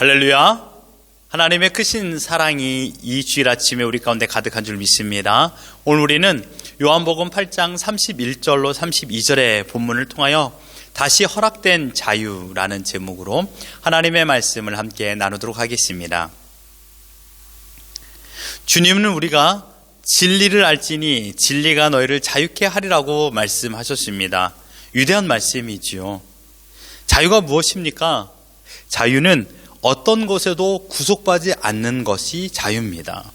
할렐루야. 하나님의 크신 사랑이 이 주일 아침에 우리 가운데 가득한 줄 믿습니다. 오늘 우리는 요한복음 8장 31절로 32절의 본문을 통하여 다시 허락된 자유라는 제목으로 하나님의 말씀을 함께 나누도록 하겠습니다. 주님은 우리가 진리를 알지니 진리가 너희를 자유케 하리라고 말씀하셨습니다. 위대한 말씀이지요. 자유가 무엇입니까? 자유는 어떤 것에도 구속받지 않는 것이 자유입니다.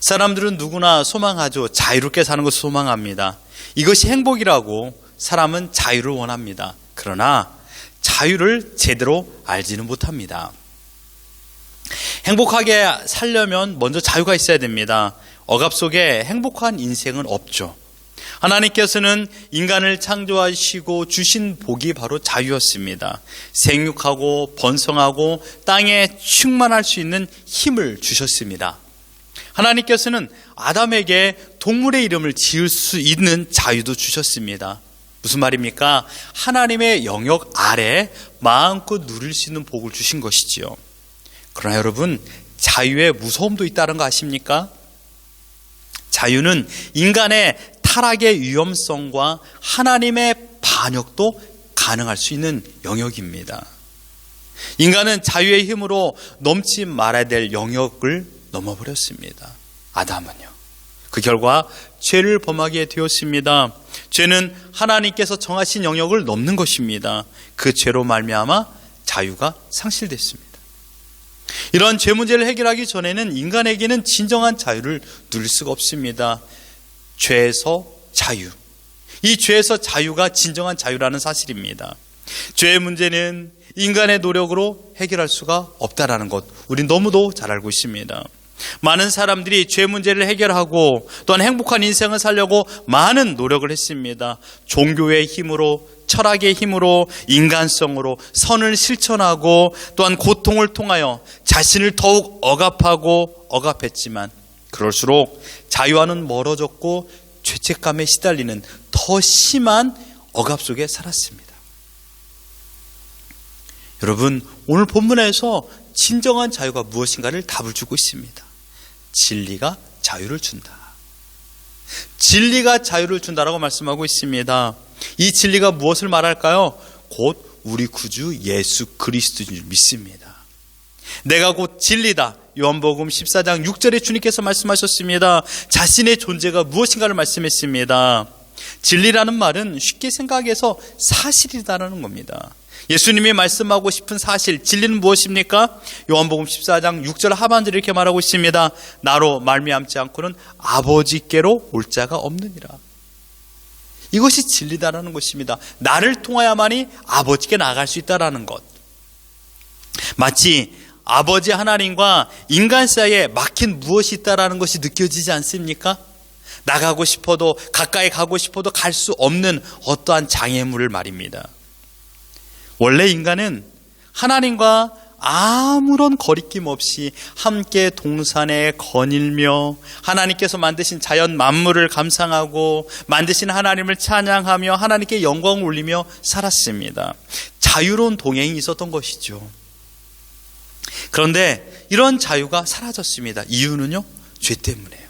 사람들은 누구나 소망하죠. 자유롭게 사는 것을 소망합니다. 이것이 행복이라고 사람은 자유를 원합니다. 그러나 자유를 제대로 알지는 못합니다. 행복하게 살려면 먼저 자유가 있어야 됩니다. 억압 속에 행복한 인생은 없죠. 하나님께서는 인간을 창조하시고 주신 복이 바로 자유였습니다. 생육하고 번성하고 땅에 충만할 수 있는 힘을 주셨습니다. 하나님께서는 아담에게 동물의 이름을 지을 수 있는 자유도 주셨습니다. 무슨 말입니까? 하나님의 영역 아래 마음껏 누릴 수 있는 복을 주신 것이지요. 그러나 여러분, 자유에 무서움도 있다는 거 아십니까? 자유는 인간의 타락의 위험성과 하나님의 반역도 가능할 수 있는 영역입니다. 인간은 자유의 힘으로 넘지 말아야 될 영역을 넘어버렸습니다. 아담은요. 그 결과 죄를 범하게 되었습니다. 죄는 하나님께서 정하신 영역을 넘는 것입니다. 그 죄로 말미암아 자유가 상실됐습니다. 이런 죄 문제를 해결하기 전에는 인간에게는 진정한 자유를 누릴 수가 없습니다. 죄에서 자유. 이 죄에서 자유가 진정한 자유라는 사실입니다. 죄의 문제는 인간의 노력으로 해결할 수가 없다라는 것, 우린 너무도 잘 알고 있습니다. 많은 사람들이 죄 문제를 해결하고 또한 행복한 인생을 살려고 많은 노력을 했습니다. 종교의 힘으로 철학의 힘으로 인간성으로 선을 실천하고 또한 고통을 통하여 자신을 더욱 억압하고 억압했지만 그럴수록 자유와는 멀어졌고 죄책감에 시달리는 더 심한 억압 속에 살았습니다. 여러분, 오늘 본문에서 진정한 자유가 무엇인가를 답을 주고 있습니다. 진리가 자유를 준다. 진리가 자유를 준다라고 말씀하고 있습니다. 이 진리가 무엇을 말할까요? 곧 우리 구주 예수 그리스도인 줄 믿습니다. 내가 곧 진리다. 요한복음 14장 6절에 주님께서 말씀하셨습니다. 자신의 존재가 무엇인가를 말씀했습니다. 진리라는 말은 쉽게 생각해서 사실이다라는 겁니다. 예수님이 말씀하고 싶은 사실, 진리는 무엇입니까? 요한복음 14장 6절 하반절에 이렇게 말하고 있습니다. 나로 말미암지 않고는 아버지께로 올 자가 없느니라. 이것이 진리다라는 것입니다. 나를 통하여만이 아버지께 나갈 수 있다라는 것. 마치 아버지 하나님과 인간 사이에 막힌 무엇이 있다라는 것이 느껴지지 않습니까? 나가고 싶어도 가까이 가고 싶어도 갈 수 없는 어떠한 장애물을 말입니다. 원래 인간은 하나님과 아무런 거리낌 없이 함께 동산에 거닐며 하나님께서 만드신 자연 만물을 감상하고 만드신 하나님을 찬양하며 하나님께 영광을 올리며 살았습니다. 자유로운 동행이 있었던 것이죠. 그런데 이런 자유가 사라졌습니다. 이유는요? 죄 때문에요.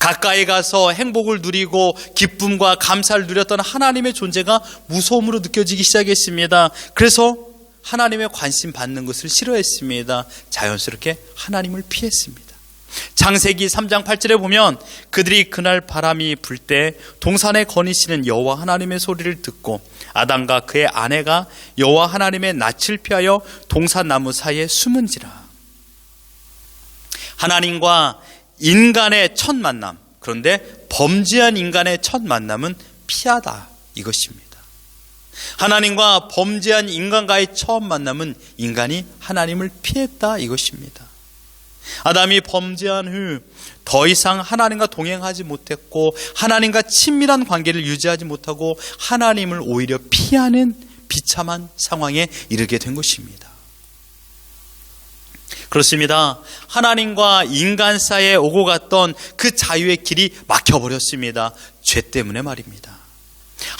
가까이 가서 행복을 누리고 기쁨과 감사를 누렸던 하나님의 존재가 무서움으로 느껴지기 시작했습니다. 그래서 하나님의 관심 받는 것을 싫어했습니다. 자연스럽게 하나님을 피했습니다. 장세기 3장 8절에 보면 그들이 그날 바람이 불 때 동산에 거니시는 여호와 하나님의 소리를 듣고 아담과 그의 아내가 여호와 하나님의 낯을 피하여 동산 나무 사이에 숨은지라. 하나님과 인간의 첫 만남. 그런데 범죄한 인간의 첫 만남은 피하다 이것입니다. 하나님과 범죄한 인간과의 처음 만남은 인간이 하나님을 피했다 이것입니다. 아담이 범죄한 후 더 이상 하나님과 동행하지 못했고 하나님과 친밀한 관계를 유지하지 못하고 하나님을 오히려 피하는 비참한 상황에 이르게 된 것입니다. 그렇습니다. 하나님과 인간 사이에 오고 갔던 그 자유의 길이 막혀버렸습니다. 죄 때문에 말입니다.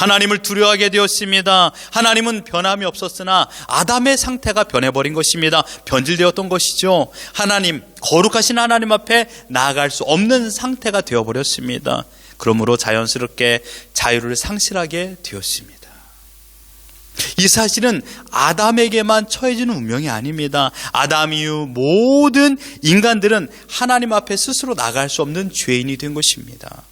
하나님을 두려워하게 되었습니다. 하나님은 변함이 없었으나 아담의 상태가 변해버린 것입니다. 변질되었던 것이죠. 하나님, 거룩하신 하나님 앞에 나아갈 수 없는 상태가 되어버렸습니다. 그러므로 자연스럽게 자유를 상실하게 되었습니다. 이 사실은 아담에게만 처해지는 운명이 아닙니다. 아담 이후 모든 인간들은 하나님 앞에 스스로 나갈 수 없는 죄인이 된 것입니다.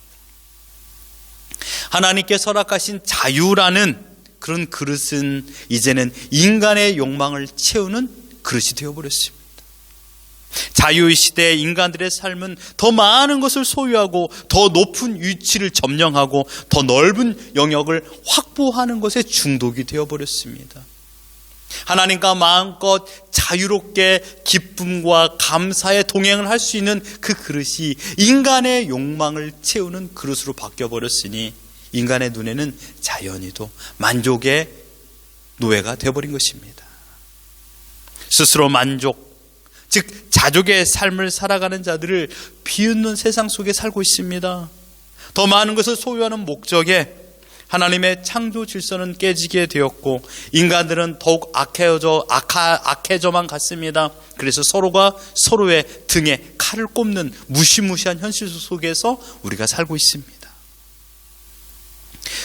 하나님께 설악하신 자유라는 그런 그릇은 이제는 인간의 욕망을 채우는 그릇이 되어버렸습니다. 자유의 시대에 인간들의 삶은 더 많은 것을 소유하고 더 높은 위치를 점령하고 더 넓은 영역을 확보하는 것에 중독이 되어버렸습니다. 하나님과 마음껏 자유롭게 기쁨과 감사의 동행을 할 수 있는 그 그릇이 인간의 욕망을 채우는 그릇으로 바뀌어버렸으니 인간의 눈에는 자연히도 만족의 노예가 되어버린 것입니다. 스스로 만족, 즉 자족의 삶을 살아가는 자들을 비웃는 세상 속에 살고 있습니다. 더 많은 것을 소유하는 목적에 하나님의 창조 질서는 깨지게 되었고 인간들은 더욱 악해져 악하, 악해져만 갔습니다. 그래서 서로가 서로의 등에 칼을 꼽는 무시무시한 현실 속에서 우리가 살고 있습니다.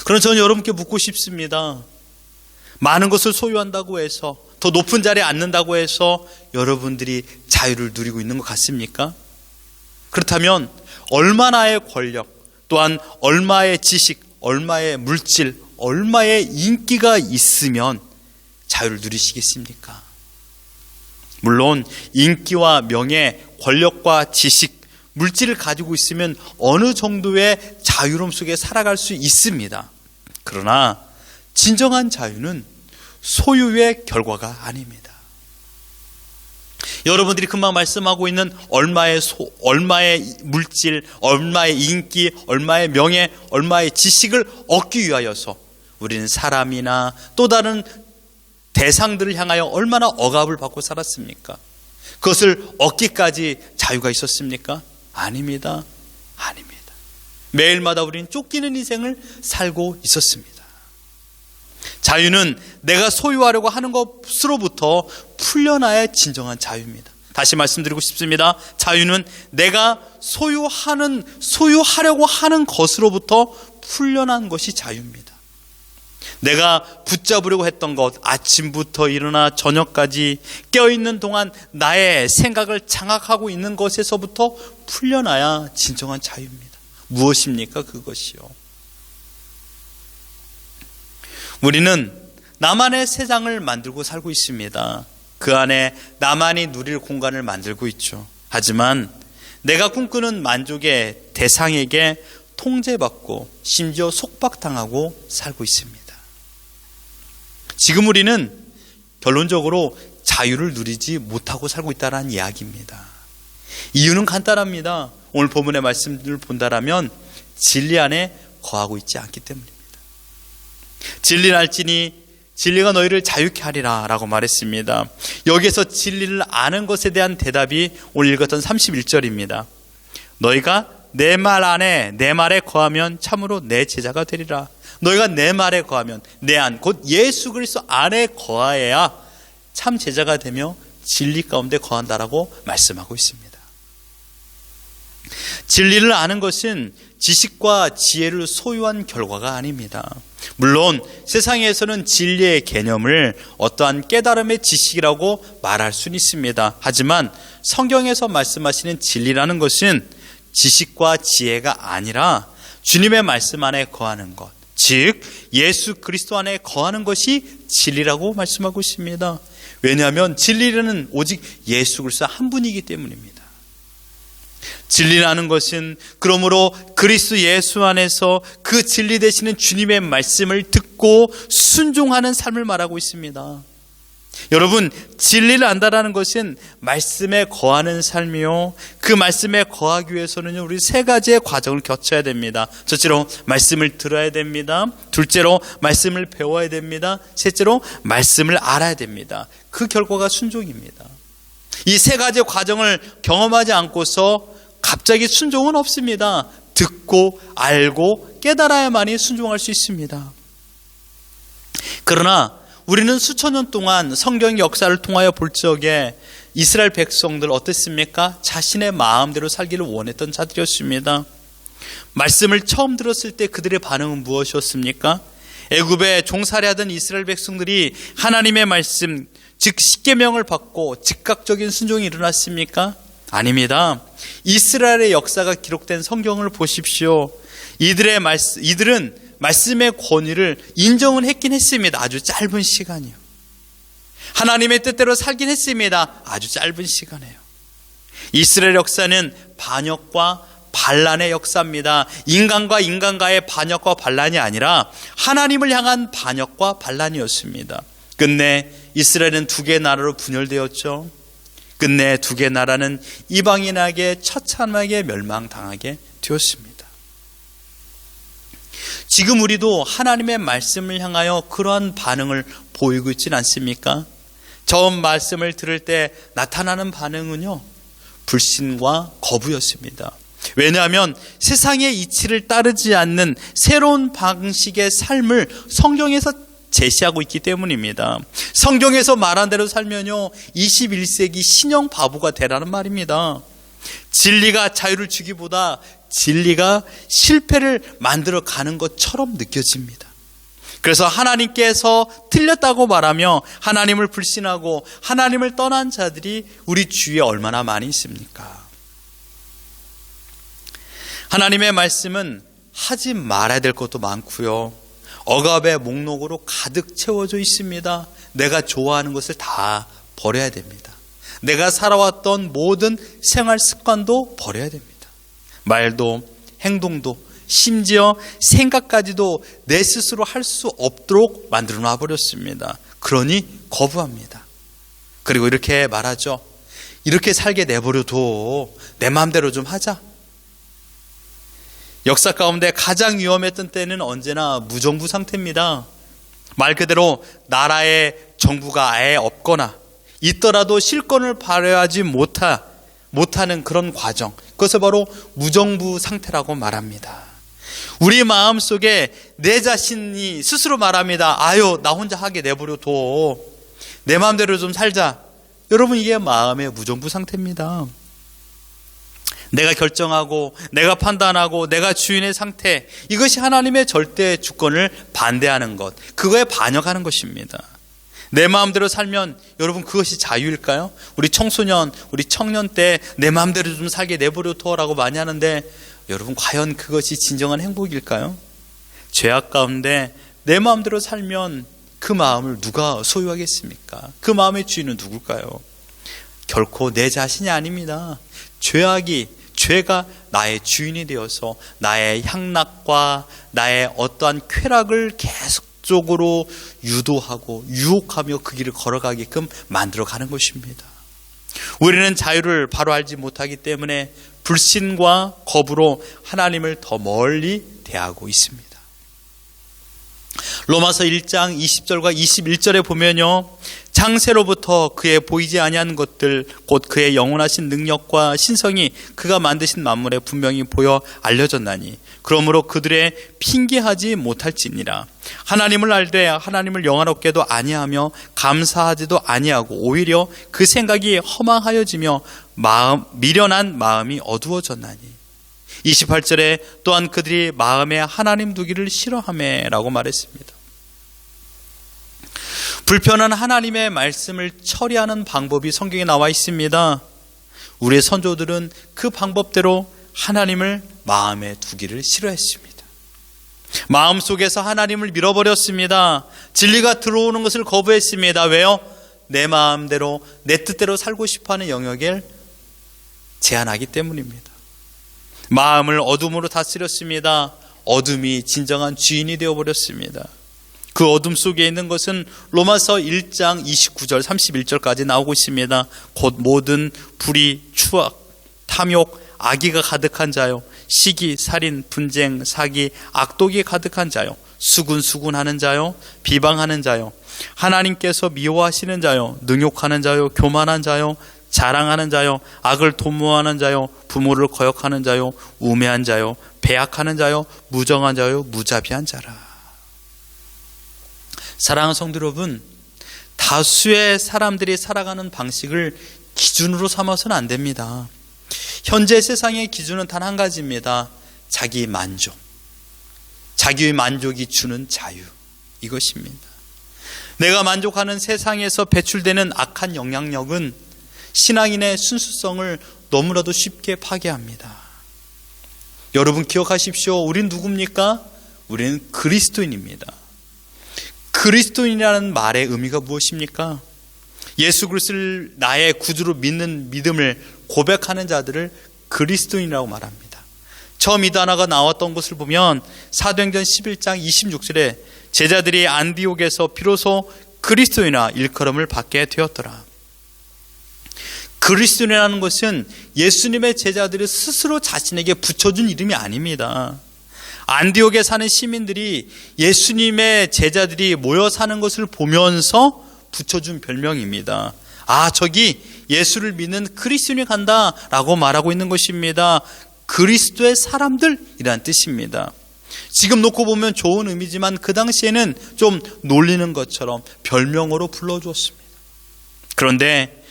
그럼 저는 여러분께 묻고 싶습니다. 많은 것을 소유한다고 해서 더 높은 자리에 앉는다고 해서 여러분들이 자유를 누리고 있는 것 같습니까? 그렇다면 얼마나의 권력, 또한 얼마의 지식, 얼마의 물질, 얼마의 인기가 있으면 자유를 누리시겠습니까? 물론 인기와 명예, 권력과 지식, 물질을 가지고 있으면 어느 정도의 자유로움 속에 살아갈 수 있습니다. 그러나 진정한 자유는 소유의 결과가 아닙니다. 여러분들이 금방 말씀하고 있는 얼마의 소, 얼마의 물질, 얼마의 인기, 얼마의 명예, 얼마의 지식을 얻기 위하여서 우리는 사람이나 또 다른 대상들을 향하여 얼마나 억압을 받고 살았습니까? 그것을 얻기까지 자유가 있었습니까? 아닙니다. 아닙니다. 매일마다 우리는 쫓기는 인생을 살고 있었습니다. 자유는 내가 소유하려고 하는 것으로부터 풀려나야 진정한 자유입니다. 다시 말씀드리고 싶습니다. 자유는 내가 소유하는, 소유하려고 하는 것으로부터 풀려난 것이 자유입니다. 내가 붙잡으려고 했던 것, 아침부터 일어나 저녁까지 깨어있는 동안 나의 생각을 장악하고 있는 것에서부터 풀려나야 진정한 자유입니다. 무엇입니까? 그것이요. 우리는 나만의 세상을 만들고 살고 있습니다. 그 안에 나만이 누릴 공간을 만들고 있죠. 하지만 내가 꿈꾸는 만족의 대상에게 통제받고 심지어 속박당하고 살고 있습니다. 지금 우리는 결론적으로 자유를 누리지 못하고 살고 있다는 이야기입니다. 이유는 간단합니다. 오늘 본문의 말씀을 본다라면 진리 안에 거하고 있지 않기 때문입니다. 진리를 알지니 진리가 너희를 자유케 하리라 라고 말했습니다. 여기에서 진리를 아는 것에 대한 대답이 오늘 읽었던 31절입니다. 너희가 내 말 안에 내 말에 거하면 참으로 내 제자가 되리라. 너희가 내 말에 거하면 내 안, 곧 예수 그리스도 안에 거하여야 참 제자가 되며 진리 가운데 거한다라고 말씀하고 있습니다. 진리를 아는 것은 지식과 지혜를 소유한 결과가 아닙니다. 물론 세상에서는 진리의 개념을 어떠한 깨달음의 지식이라고 말할 수는 있습니다. 하지만 성경에서 말씀하시는 진리라는 것은 지식과 지혜가 아니라 주님의 말씀 안에 거하는 것, 즉 예수 그리스도 안에 거하는 것이 진리라고 말씀하고 있습니다. 왜냐하면 진리는 오직 예수 그리스도 한 분이기 때문입니다. 진리라는 것은 그러므로 그리스도 예수 안에서 그 진리 되시는 주님의 말씀을 듣고 순종하는 삶을 말하고 있습니다. 여러분, 진리를 안다라는 것은 말씀에 거하는 삶이요. 그 말씀에 거하기 위해서는 우리 세 가지의 과정을 거쳐야 됩니다. 첫째로 말씀을 들어야 됩니다. 둘째로 말씀을 배워야 됩니다. 셋째로 말씀을 알아야 됩니다. 그 결과가 순종입니다. 이 세 가지 과정을 경험하지 않고서 갑자기 순종은 없습니다. 듣고 알고 깨달아야만이 순종할 수 있습니다. 그러나 우리는 수천 년 동안 성경 역사를 통하여 볼 적에 이스라엘 백성들 어땠습니까? 자신의 마음대로 살기를 원했던 자들이었습니다. 말씀을 처음 들었을 때 그들의 반응은 무엇이었습니까? 애굽에 종살이하던 이스라엘 백성들이 하나님의 말씀 즉 십계명을 받고 즉각적인 순종이 일어났습니까? 아닙니다. 이스라엘의 역사가 기록된 성경을 보십시오. 이들의 말씀 이들은 말씀의 권위를 인정은 했긴 했습니다. 아주 짧은 시간이요. 하나님의 뜻대로 살긴 했습니다. 아주 짧은 시간에요. 이스라엘 역사는 반역과 반란의 역사입니다. 인간과 인간과의 반역과 반란이 아니라 하나님을 향한 반역과 반란이었습니다. 끝내 이스라엘은 두 개의 나라로 분열되었죠. 끝내 두 개의 나라는 이방인에게 처참하게 멸망당하게 되었습니다. 지금 우리도 하나님의 말씀을 향하여 그러한 반응을 보이고 있지는 않습니까? 처음 말씀을 들을 때 나타나는 반응은요, 불신과 거부였습니다. 왜냐하면 세상의 이치를 따르지 않는 새로운 방식의 삶을 성경에서 제시하고 있기 때문입니다. 성경에서 말한 대로 살면요, 21세기 신형 바보가 되라는 말입니다. 진리가 자유를 주기보다 진리가 실패를 만들어 가는 것처럼 느껴집니다. 그래서 하나님께서 틀렸다고 말하며 하나님을 불신하고 하나님을 떠난 자들이 우리 주위에 얼마나 많이 있습니까? 하나님의 말씀은 하지 말아야 될 것도 많고요. 억압의 목록으로 가득 채워져 있습니다. 내가 좋아하는 것을 다 버려야 됩니다. 내가 살아왔던 모든 생활 습관도 버려야 됩니다. 말도, 행동도, 심지어 생각까지도 내 스스로 할 수 없도록 만들어 놔 버렸습니다. 그러니 거부합니다. 그리고 이렇게 말하죠. 이렇게 살게 내버려둬. 내 마음대로 좀 하자. 역사 가운데 가장 위험했던 때는 언제나 무정부 상태입니다. 말 그대로 나라의 정부가 아예 없거나 있더라도 실권을 발휘하지 못하, 못하는 그런 과정. 그것을 바로 무정부 상태라고 말합니다. 우리 마음 속에 내 자신이 스스로 말합니다. 아유, 나 혼자 하게 내버려 둬. 내 마음대로 좀 살자. 여러분, 이게 마음의 무정부 상태입니다. 내가 결정하고 내가 판단하고 내가 주인의 상태 이것이 하나님의 절대 주권을 반대하는 것 그거에 반역하는 것입니다. 내 마음대로 살면 여러분 그것이 자유일까요? 우리 청소년, 우리 청년 때 내 마음대로 좀 살게 내버려 둬라고 많이 하는데 여러분 과연 그것이 진정한 행복일까요? 죄악 가운데 내 마음대로 살면 그 마음을 누가 소유하겠습니까? 그 마음의 주인은 누굴까요? 결코 내 자신이 아닙니다. 죄악이 죄가 나의 주인이 되어서 나의 향락과 나의 어떠한 쾌락을 계속적으로 유도하고 유혹하며 그 길을 걸어가게끔 만들어 가는 것입니다. 우리는 자유를 바로 알지 못하기 때문에 불신과 거부로 하나님을 더 멀리 대하고 있습니다. 로마서 1장 20절과 21절에 보면요. 장세로부터 그의 보이지 아니하는 것들 곧 그의 영원하신 능력과 신성이 그가 만드신 만물에 분명히 보여 알려졌나니 그러므로 그들의 핑계하지 못할지니라 하나님을 알되 하나님을 영화롭게도 아니하며 감사하지도 아니하고 오히려 그 생각이 허망하여지며 마음 미련한 마음이 어두워졌나니 28절에 또한 그들이 마음에 하나님 두기를 싫어하매라고 말했습니다. 불편한 하나님의 말씀을 처리하는 방법이 성경에 나와 있습니다. 우리의 선조들은 그 방법대로 하나님을 마음에 두기를 싫어했습니다. 마음 속에서 하나님을 밀어버렸습니다. 진리가 들어오는 것을 거부했습니다. 왜요? 내 마음대로, 내 뜻대로 살고 싶어 하는 영역을 제한하기 때문입니다. 마음을 어둠으로 다스렸습니다. 어둠이 진정한 주인이 되어버렸습니다. 그 어둠 속에 있는 것은 로마서 1장 29절 31절까지 나오고 있습니다. 곧 모든 불의, 추악, 탐욕, 악의가 가득한 자요. 시기, 살인, 분쟁, 사기, 악독이 가득한 자요. 수군수군하는 자요. 비방하는 자요. 하나님께서 미워하시는 자요. 능욕하는 자요. 교만한 자요. 자랑하는 자요. 악을 도모하는 자요. 부모를 거역하는 자요. 우매한 자요. 배약하는 자요. 무정한 자요. 무자비한 자라. 사랑하는 성도 여러분, 다수의 사람들이 살아가는 방식을 기준으로 삼아서는 안 됩니다. 현재 세상의 기준은 단 한 가지입니다. 자기 만족. 자기의 만족이 주는 자유. 이것입니다. 내가 만족하는 세상에서 배출되는 악한 영향력은 신앙인의 순수성을 너무나도 쉽게 파괴합니다. 여러분 기억하십시오. 우린 누굽니까? 우리는 그리스도인입니다. 그리스도인이라는 말의 의미가 무엇입니까? 예수 그리스도를 나의 구주로 믿는 믿음을 고백하는 자들을 그리스도인이라고 말합니다. 처음 이 단어가 나왔던 것을 보면 사도행전 11장 26절에 제자들이 안디옥에서 비로소 그리스도인이나 일컬음을 받게 되었더라. 그리스도인이라는 것은 예수님의 제자들이 스스로 자신에게 붙여준 이름이 아닙니다. 안디옥에 사는 시민들이 예수님의 제자들이 모여 사는 것을 보면서 붙여준 별명입니다. 아, 저기 예수를 믿는 그리스도인이 간다라고 말하고 있는 것입니다. 그리스도의 사람들이란 뜻입니다. 지금 놓고 보면 좋은 의미지만 그 당시에는 좀 놀리는 것처럼 별명으로 불러주었습니다. 그런데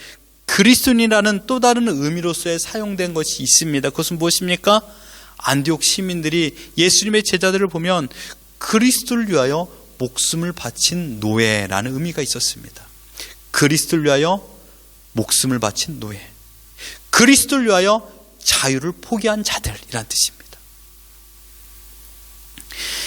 그리스도인이라는 또 다른 의미로서의 사용된 것이 있습니다. 그것은 무엇입니까? 안디옥 시민들이 예수님의 제자들을 보면 그리스도를 위하여 목숨을 바친 노예라는 의미가 있었습니다. 그리스도를 위하여 목숨을 바친 노예. 그리스도를 위하여 자유를 포기한 자들이란 뜻입니다.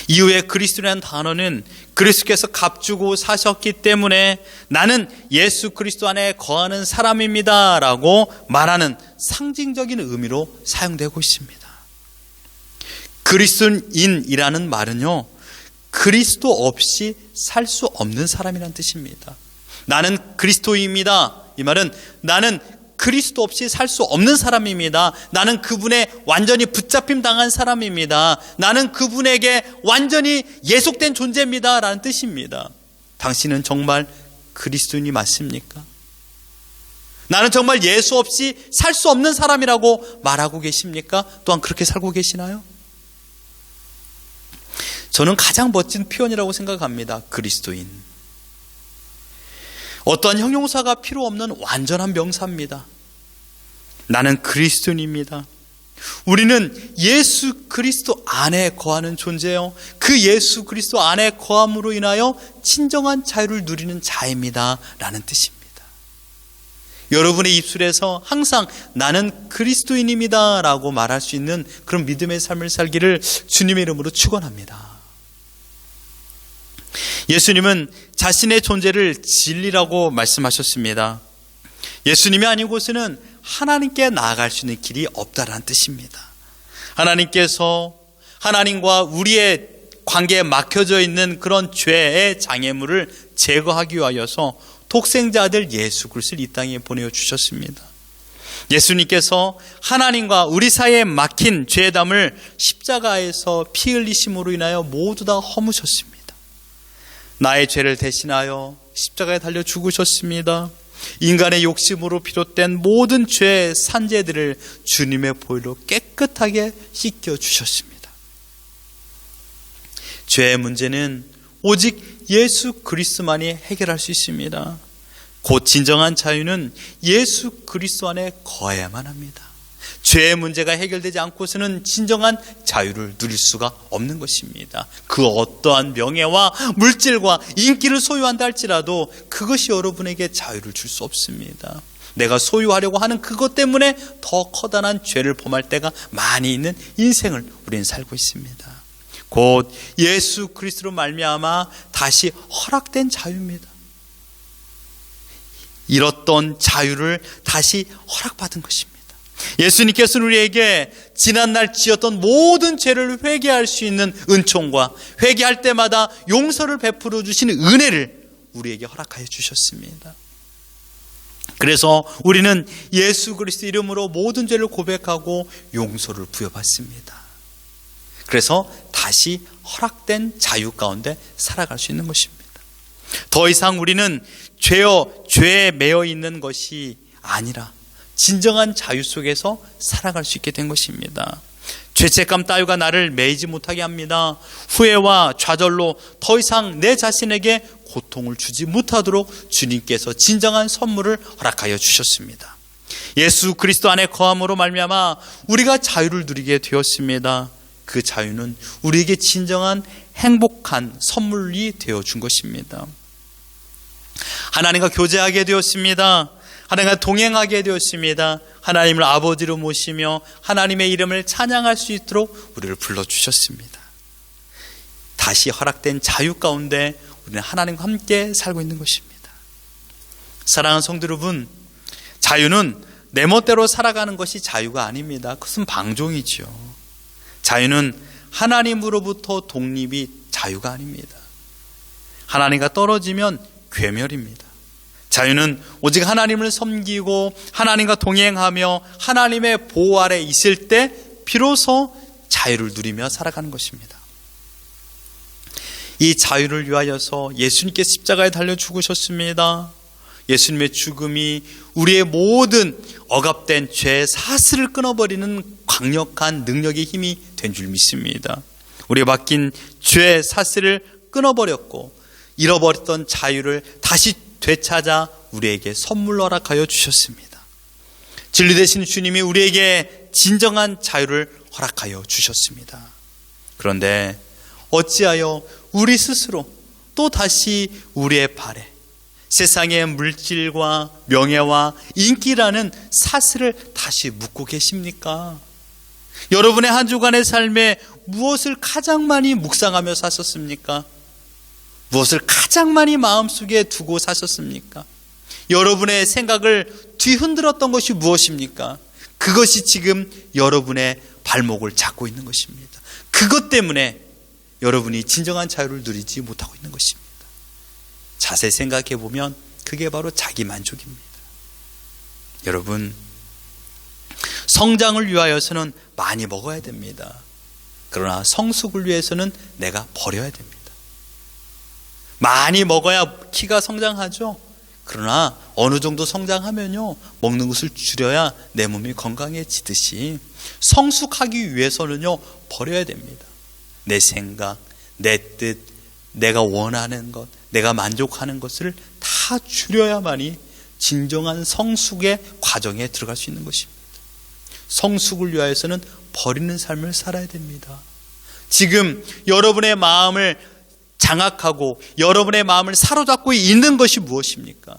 이후에 그리스도라는 단어는 그리스도께서 값주고 사셨기 때문에 나는 예수 그리스도 안에 거하는 사람입니다라고 말하는 상징적인 의미로 사용되고 있습니다. 그리스도인이라는 말은요. 그리스도 없이 살 수 없는 사람이란 뜻입니다. 나는 그리스도입니다. 이 말은 나는 그리스도 없이 살 수 없는 사람입니다. 나는 그분의 완전히 붙잡힘 당한 사람입니다. 나는 그분에게 완전히 예속된 존재입니다. 라는 뜻입니다. 당신은 정말 그리스도인이 맞습니까? 나는 정말 예수 없이 살 수 없는 사람이라고 말하고 계십니까? 또한 그렇게 살고 계시나요? 저는 가장 멋진 표현이라고 생각합니다. 그리스도인. 어떠한 형용사가 필요 없는 완전한 명사입니다. 나는 그리스도인입니다. 우리는 예수 그리스도 안에 거하는 존재요. 그 예수 그리스도 안에 거함으로 인하여 진정한 자유를 누리는 자입니다. 라는 뜻입니다. 여러분의 입술에서 항상 나는 그리스도인입니다. 라고 말할 수 있는 그런 믿음의 삶을 살기를 주님의 이름으로 축원합니다. 예수님은 자신의 존재를 진리라고 말씀하셨습니다. 예수님이 곳에는 하나님께 나아갈 수 있는 길이 없다라는 뜻입니다. 하나님께서 하나님과 우리의 관계에 막혀져 있는 그런 죄의 장애물을 제거하기 위하여서 독생자들 예수 그리스도를 이 땅에 보내어 주셨습니다. 예수님께서 하나님과 우리 사이에 막힌 죄담을 십자가에서 피 흘리심으로 인하여 모두 다 허무셨습니다. 나의 죄를 대신하여 십자가에 달려 죽으셨습니다. 인간의 욕심으로 비롯된 모든 죄의 산재들을 주님의 보혈로 깨끗하게 씻겨 주셨습니다. 죄의 문제는 오직 예수 그리스만이 해결할 수 있습니다. 곧 진정한 자유는 예수 그리스도 안에 거해야만 합니다. 죄의 문제가 해결되지 않고서는 진정한 자유를 누릴 수가 없는 것입니다. 그 어떠한 명예와 물질과 인기를 소유한다 할지라도 그것이 여러분에게 자유를 줄 수 없습니다. 내가 소유하려고 하는 그것 때문에 더 커다란 죄를 범할 때가 많이 있는 인생을 우리는 살고 있습니다. 곧 예수 그리스도로 말미암아 다시 허락된 자유입니다. 잃었던 자유를 다시 허락받은 것입니다. 예수님께서는 우리에게 지난날 지었던 모든 죄를 회개할 수 있는 은총과 회개할 때마다 용서를 베풀어 주시는 은혜를 우리에게 허락하여 주셨습니다. 그래서 우리는 예수 그리스도 이름으로 모든 죄를 고백하고 용서를 부여받습니다. 그래서 다시 허락된 자유 가운데 살아갈 수 있는 것입니다. 더 이상 우리는 죄어 죄에 매여 있는 것이 아니라 진정한 자유 속에서 살아갈 수 있게 된 것입니다. 죄책감 따위가 나를 매이지 못하게 합니다. 후회와 좌절로 더 이상 내 자신에게 고통을 주지 못하도록 주님께서 진정한 선물을 허락하여 주셨습니다. 예수 그리스도 안에 거함으로 말미암아 우리가 자유를 누리게 되었습니다. 그 자유는 우리에게 진정한 행복한 선물이 되어 준 것입니다. 하나님과 교제하게 되었습니다. 하나님과 동행하게 되었습니다. 하나님을 아버지로 모시며 하나님의 이름을 찬양할 수 있도록 우리를 불러주셨습니다. 다시 허락된 자유 가운데 우리는 하나님과 함께 살고 있는 것입니다. 사랑하는 성도 여러분, 자유는 내 멋대로 살아가는 것이 자유가 아닙니다. 그것은 방종이죠. 자유는 하나님으로부터 독립이 자유가 아닙니다. 하나님과 떨어지면 괴멸입니다. 자유는 오직 하나님을 섬기고 하나님과 동행하며 하나님의 보호 아래 있을 때 비로소 자유를 누리며 살아가는 것입니다. 이 자유를 위하여서 예수님께 십자가에 달려 죽으셨습니다. 예수님의 죽음이 우리의 모든 억압된 죄 사슬을 끊어버리는 강력한 능력의 힘이 된 줄 믿습니다. 우리가 맡긴 죄 사슬을 끊어버렸고 잃어버렸던 자유를 다시 되찾아 우리에게 선물로 허락하여 주셨습니다. 진리 되신 주님이 우리에게 진정한 자유를 허락하여 주셨습니다. 그런데 어찌하여 우리 스스로 또 다시 우리의 발에 세상의 물질과 명예와 인기라는 사슬을 다시 묶고 계십니까? 여러분의 한 주간의 삶에 무엇을 가장 많이 묵상하며 사셨습니까? 무엇을 가장 많이 마음속에 두고 사셨습니까? 여러분의 생각을 뒤흔들었던 것이 무엇입니까? 그것이 지금 여러분의 발목을 잡고 있는 것입니다. 그것 때문에 여러분이 진정한 자유를 누리지 못하고 있는 것입니다. 자세히 생각해 보면 그게 바로 자기 만족입니다. 여러분, 성장을 위하여서는 많이 먹어야 됩니다. 그러나 성숙을 위해서는 내가 버려야 됩니다. 많이 먹어야 키가 성장하죠. 그러나 어느 정도 성장하면요, 먹는 것을 줄여야 내 몸이 건강해지듯이 성숙하기 위해서는요, 버려야 됩니다. 내 생각, 내 뜻, 내가 원하는 것, 내가 만족하는 것을 다 줄여야만이 진정한 성숙의 과정에 들어갈 수 있는 것입니다. 성숙을 위하여서는 버리는 삶을 살아야 됩니다. 지금 여러분의 마음을 장악하고 여러분의 마음을 사로잡고 있는 것이 무엇입니까?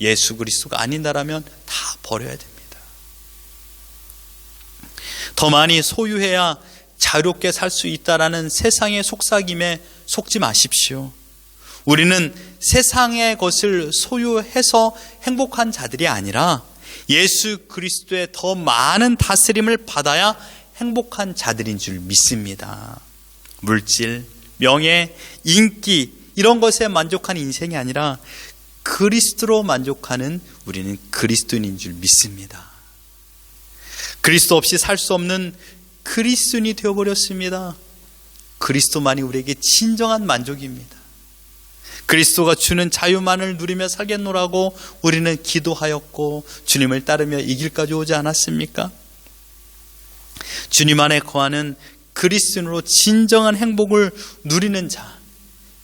예수 그리스도가 아닌다라면 다 버려야 됩니다. 더 많이 소유해야 자유롭게 살 수 있다라는 세상의 속삭임에 속지 마십시오. 우리는 세상의 것을 소유해서 행복한 자들이 아니라 예수 그리스도의 더 많은 다스림을 받아야 행복한 자들인 줄 믿습니다. 물질, 명예, 인기 이런 것에 만족하는 인생이 아니라 그리스도로 만족하는 우리는 그리스도인인 줄 믿습니다. 그리스도 없이 살 수 없는 그리스도인이 되어버렸습니다. 그리스도만이 우리에게 진정한 만족입니다. 그리스도가 주는 자유만을 누리며 살겠노라고 우리는 기도하였고 주님을 따르며 이 길까지 오지 않았습니까? 주님 안에 거하는 그리스도인으로 진정한 행복을 누리는 자,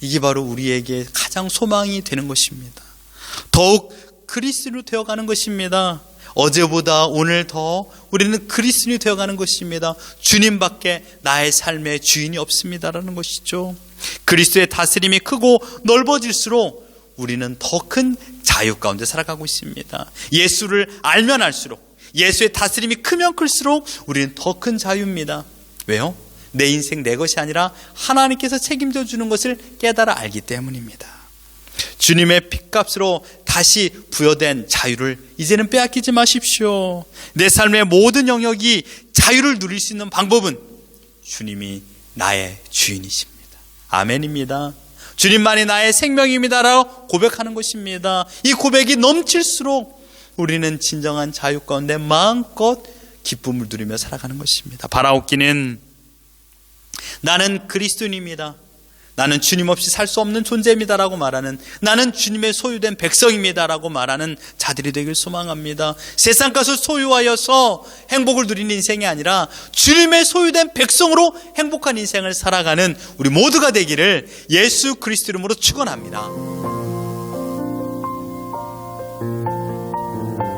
이게 바로 우리에게 가장 소망이 되는 것입니다. 더욱 그리스도인으로 되어가는 것입니다. 어제보다 오늘 더 우리는 그리스도인이 되어가는 것입니다. 주님밖에 나의 삶의 주인이 없습니다라는 것이죠. 그리스도의 다스림이 크고 넓어질수록 우리는 더 큰 자유 가운데 살아가고 있습니다. 예수를 알면 알수록 예수의 다스림이 크면 클수록 우리는 더 큰 자유입니다. 왜요? 내 인생 내 것이 아니라 하나님께서 책임져 주는 것을 깨달아 알기 때문입니다. 주님의 핏값으로 다시 부여된 자유를 이제는 빼앗기지 마십시오. 내 삶의 모든 영역이 자유를 누릴 수 있는 방법은 주님이 나의 주인이십니다. 아멘입니다. 주님만이 나의 생명입니다라고 고백하는 것입니다. 이 고백이 넘칠수록 우리는 진정한 자유 가운데 마음껏 기쁨을 누리며 살아가는 것입니다. 바라옵기는 나는 그리스도인입니다. 나는 주님 없이 살 수 없는 존재입니다라고 말하는 나는 주님의 소유된 백성입니다라고 말하는 자들이 되길 소망합니다. 세상 것을 소유하여서 행복을 누리는 인생이 아니라 주님의 소유된 백성으로 행복한 인생을 살아가는 우리 모두가 되기를 예수 그리스도 이름으로 축원합니다.